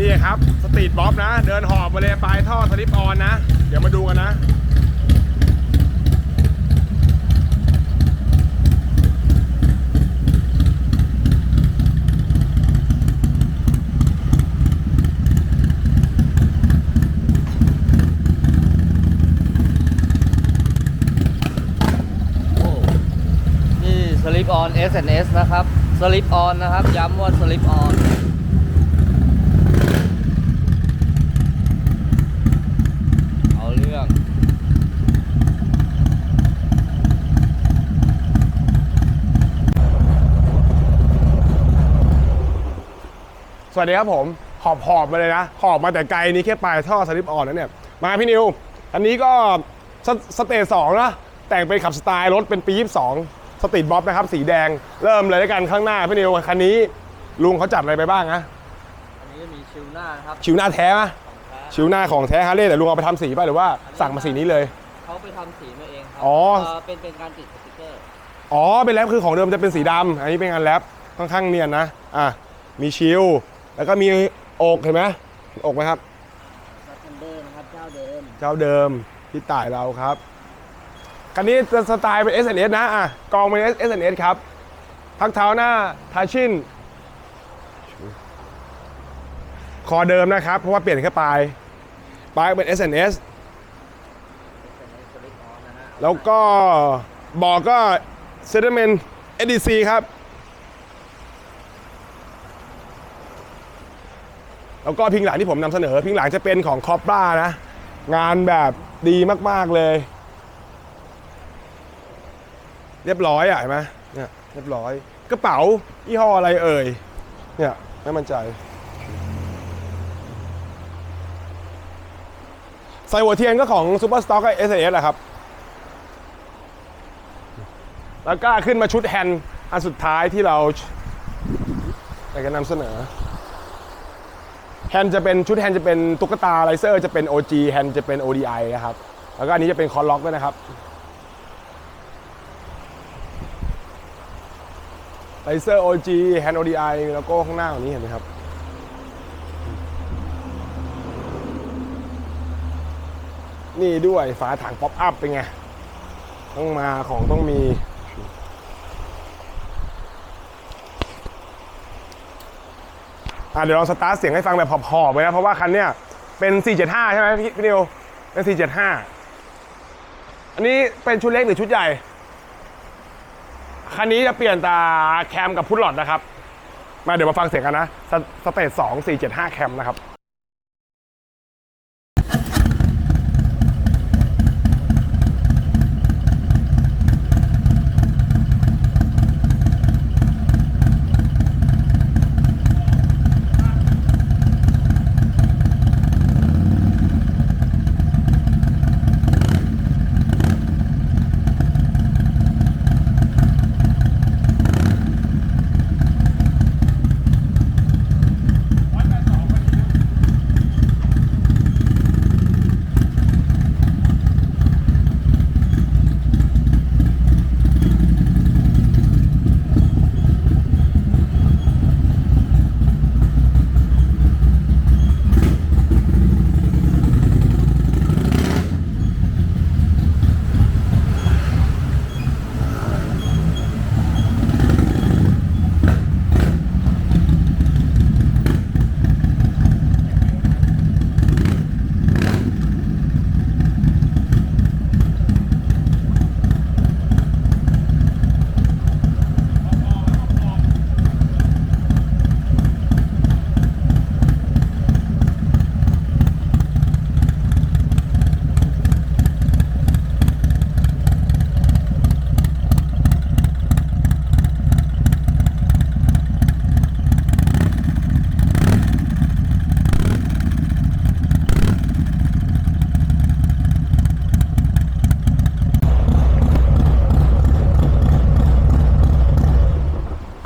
นี่ครับ สตรีทบ๊อบนะ เดินหอบมาเลยปลายท่อสลิปออนนะ เดี๋ยวมาดูกันนะนี่สลิปออน S&S นะครับ สลิปออนนะครับ ย้ำว่าสลิปออนเอาเรื่อง ส วัสดีครับผม หอบหอบมาเลยนะ หอบมาแต่ไกลนี้แค่ปลายท่อสลิปออนนะเนี่ย มาพี่นิว อันนี้ก็สสเตจสองนะแต่งเป็นขับสไตล์รถเป็นปี 22 สตรีทบ๊อบนะครับ สีแดง เริ่มเลยด้วยกันข้างหน้าพี่นิวคันนี้ลุงเขาจัดอะไรไปบ้างนะอันนี้มีชิวหน้านะครับ ชิวหน้าแท้ไหมของแท้ชิวหน้าของแท้ฮาร์เลย์แต่ลุงเอาไปทำสีป่ะหรือว่าสั่งมาสีนี้เลยเขาไปทำสีมาเองครัอ๋อเเป็นเป็นการติดสติกเกอร์อ๋อเป็นแรปคือของเดิมจะเป็นสีดำอันนี้เป็นงานแรปค่อนข้างเนียนนะอะมีชิล แล้วก็มีอกเห็นไหมอกไหมครับซัตเดอร์นะครับเจ้าเดิมเจ้าเดิมที่ต่ายเราครับคันนี้จะสไตล์เป็น SNS นะอะกองเป็น SNS ครับ พักเท้าหน้าทาชินคอเดิมนะครับ เพราะว่าเปลี่ยนแค่ปลายปลายเป็น SNS แล้วก็บอกก็เซตเมน SDC ครับ แล้วก็พิงหลังที่ผมนำเสนอ พิงหลังจะเป็นของคอปรานะ งานแบบดีมากๆเลย เรียบร้อยอะเห็นไหมเนี่ยเรียบร้อยกระเป๋ายี่ห้ออะไรเอ่ยเนี่ยไม่มั่นใจใส่หัวเทียนก็ของซูเปอร์สต็อกกับ s อ s แหละครับ แล้วก็ขึ้นมาชุดแฮนด์อันสุดท้ายที่เราอยากจะนำเสนอ แฮนด์จะเป็นชุดแฮนด์จะเป็นตุ๊กตาไลเซอร์จะเป็น OG แฮนด์จะเป็น ODI นะครับ แล้วก็อันนี้จะเป็นคอนล็อกด้วยนะครับไลเซอร์ OG แฮนด์ ODI มีโลโก้ข้างหน้าของนี้เห็นไหมครับนี่ด้วยฝาถังป๊อปอัพเป็นไง ต้องมาของต้องมี อะเดี๋ยวลองสตาร์ทเสียงให้ฟังแบบหอบๆไปนะเพราะว่าคันเนี้ยเป็น 475 ใช่ไหมพี่พี่นิวเป็น 475 อันนี้เป็นชุดเล็กหรือชุดใหญ่ คันนี้จะเปลี่ยนตาแคมกับพุทหลอดนะครับ มาเดี๋ยวมาฟังเสียงกันนะสสเตจ2 475 แคมนะครับ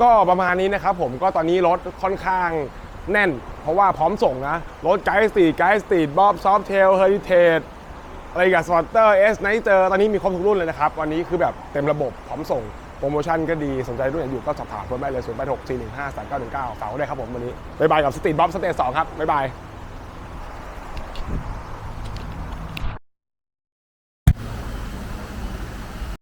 ก็ประมาณนี้นะครับผมก็ตอนนี้รถค่อนข้างแน่น เพราะว่าพร้อมส่งนะ รถไกด์สตรีดไกด์สตรีดบ๊อบซอฟเทลเฮอริเทจอะไรกับสปอร์เตอร์เอสไนเจอตอนนี้มีครบทุกรุ่นเลยนะครับ วันนี้คือแบบเต็มระบบพร้อมส่งโปรโมชั่นก็ดี สนใจรุ่นไหนอยู่ก็สอบถามเพิ่มได้เลย0 8 6 4 1 5 3 9 1 9ฝากไว้ด้วยครับผมวันนี้บ๊ายบายกับสตรีดบ๊อบสเตจ2ครับบ๊ายบาย